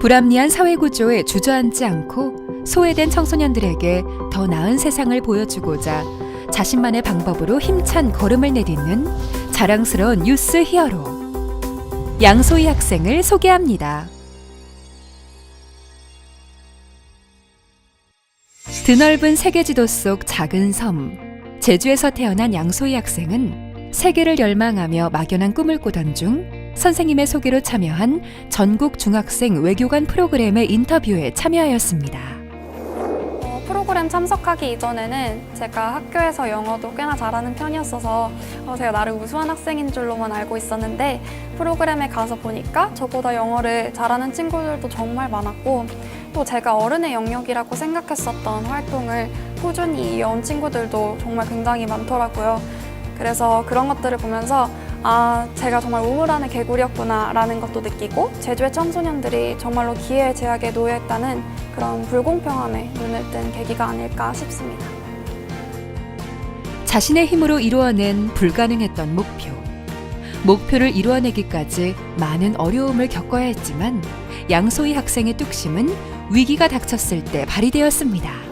불합리한 사회 구조에 주저앉지 않고 소외된 청소년들에게 더 나은 세상을 보여주고자 자신만의 방법으로 힘찬 걸음을 내딛는 자랑스러운 유스 히어로 양소희 학생을 소개합니다. 드넓은 세계 지도 속 작은 섬 제주에서 태어난 양소희 학생은 세계를 열망하며 막연한 꿈을 꾸던 중 선생님의 소개로 참여한 전국 중학생 외교관 프로그램의 인터뷰에 참여하였습니다. 어, 프로그램 참석하기 이전에는 제가 학교에서 영어도 꽤나 잘하는 편이었어서 어, 제가 나름 우수한 학생인 줄로만 알고 있었는데 프로그램에 가서 보니까 저보다 영어를 잘하는 친구들도 정말 많았고 또 제가 어른의 영역이라고 생각했었던 활동을 꾸준히 이어온 친구들도 정말 굉장히 많더라고요. 그래서 그런 것들을 보면서 아, 제가 정말 안의 개구리였구나라는 것도 느끼고 제주의 청소년들이 정말로 기회의 제약에 놓여있다는 그런 불공평함에 눈을 뜬 계기가 아닐까 싶습니다. 자신의 힘으로 이루어낸 불가능했던 목표. 목표를 이루어내기까지 많은 어려움을 겪어야 했지만 양소희 학생의 뚝심은 위기가 닥쳤을 때 발휘되었습니다.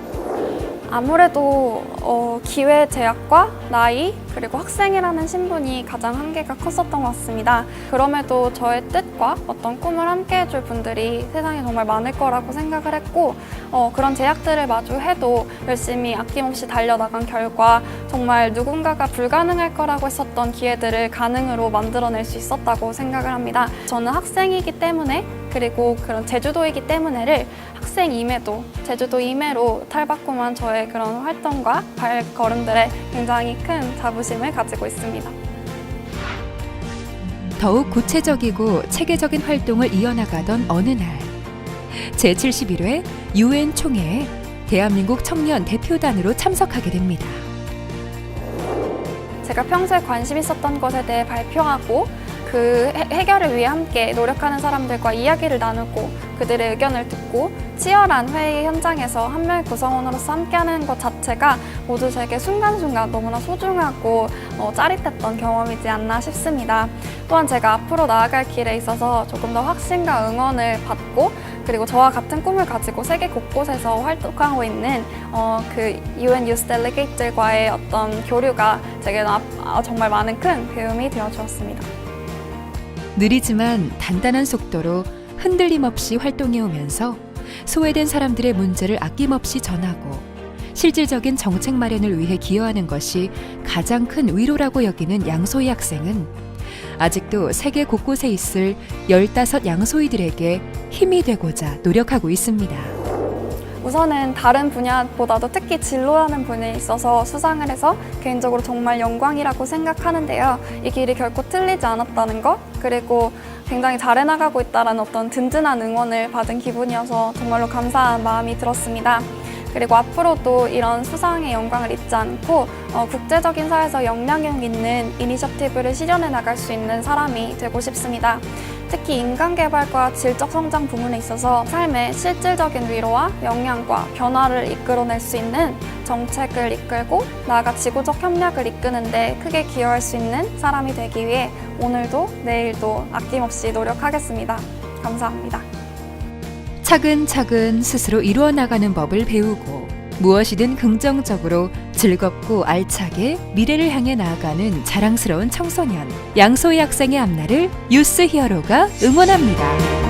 아무래도 어, 기회 제약과 나이 그리고 학생이라는 신분이 가장 한계가 컸었던 것 같습니다. 그럼에도 저의 뜻과 어떤 꿈을 함께 해줄 분들이 세상에 정말 많을 거라고 생각을 했고 어, 그런 제약들을 마주해도 열심히 아낌없이 달려나간 결과 정말 누군가가 불가능할 거라고 했었던 기회들을 가능으로 만들어낼 수 있었다고 생각을 합니다. 저는 학생이기 때문에 그리고 그런 제주도이기 때문에를 학생임에도 제주도 임해로 탈바꿈한 저의 그런 활동과 발걸음들에 굉장히 큰 자부심을 가지고 있습니다. 더욱 구체적이고 체계적인 활동을 이어나가던 어느 날 제71회 유엔 총회에 대한민국 청년 대표단으로 참석하게 됩니다. 제가 평소에 관심 있었던 것에 대해 발표하고 그 해- 해결을 위해 함께 노력하는 사람들과 이야기를 나누고 그들의 의견을 듣고 치열한 회의 현장에서 한 명의 구성원으로서 함께하는 것 자체가 모두 제게 순간순간 너무나 소중하고 어, 짜릿했던 경험이지 않나 싶습니다. 또한 제가 앞으로 나아갈 길에 있어서 조금 더 확신과 응원을 받고 그리고 저와 같은 꿈을 가지고 세계 곳곳에서 활동하고 있는 어, 그 UN Youth Delegate들과의 어떤 교류가 제게는 앞- 아, 정말 많은 큰 배움이 되어 주었습니다. 느리지만 단단한 속도로 흔들림 없이 활동해 오면서 소외된 사람들의 문제를 아낌없이 전하고 실질적인 정책 마련을 위해 기여하는 것이 가장 큰 위로라고 여기는 양소희 학생은 아직도 세계 곳곳에 있을 15 양소희들에게 힘이 되고자 노력하고 있습니다. 우선은 다른 분야보다도 특히 진로라는 분야에 있어서 수상을 해서 개인적으로 정말 영광이라고 생각하는데요. 이 길이 결코 틀리지 않았다는 것, 그리고 굉장히 잘 해나가고 있다는 어떤 든든한 응원을 받은 기분이어서 정말로 감사한 마음이 들었습니다. 그리고 앞으로도 이런 수상의 영광을 잊지 않고 어, 국제적인 사회에서 영향력 있는 이니셔티브를 실현해 나갈 수 있는 사람이 되고 싶습니다. 특히 인간개발과 질적 성장 부문에 있어서 삶의 실질적인 위로와 영향과 변화를 이끌어낼 수 있는 정책을 이끌고 나아가 지구적 협력을 이끄는데 크게 기여할 수 있는 사람이 되기 위해 오늘도 내일도 아낌없이 노력하겠습니다. 감사합니다. 차근차근 스스로 이루어 나가는 법을 배우고 무엇이든 긍정적으로 즐겁고 알차게 미래를 향해 나아가는 자랑스러운 청소년 양소희 학생의 앞날을 유스 히어로가 응원합니다.